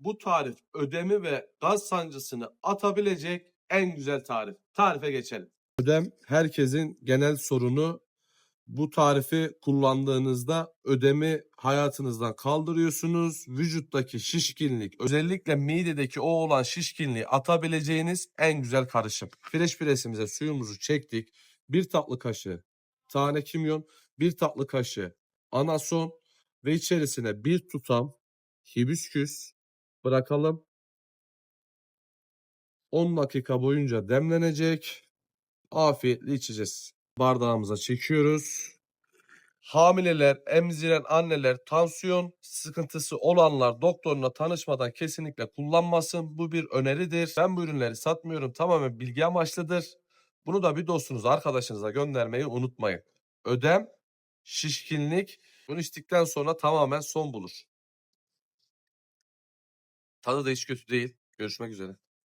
bu tarif ödemi ve gaz sancısını atabilecek en güzel tarif. Tarife geçelim. Ödem herkesin genel sorunu. Bu tarifi kullandığınızda ödemi hayatınızdan kaldırıyorsunuz. Vücuttaki şişkinlik, özellikle midedeki o olan şişkinliği atabileceğiniz en güzel karışım. Fresh presimize suyumuzu çektik. Bir tatlı kaşığı tane kimyon, bir tatlı kaşığı anason ve içerisine bir tutam hibisküs bırakalım. 10 dakika boyunca demlenecek. Afiyetle içeceğiz. Bardağımıza çekiyoruz. Hamileler, emziren anneler, tansiyon sıkıntısı olanlar doktoruna tanışmadan kesinlikle kullanmasın. Bu bir öneridir. Ben bu ürünleri satmıyorum. Tamamen bilgi amaçlıdır. Bunu da bir dostunuza, arkadaşınıza göndermeyi unutmayın. Ödem, şişkinlik bunu içtikten sonra tamamen son bulur. Tadı da hiç kötü değil. Görüşmek üzere.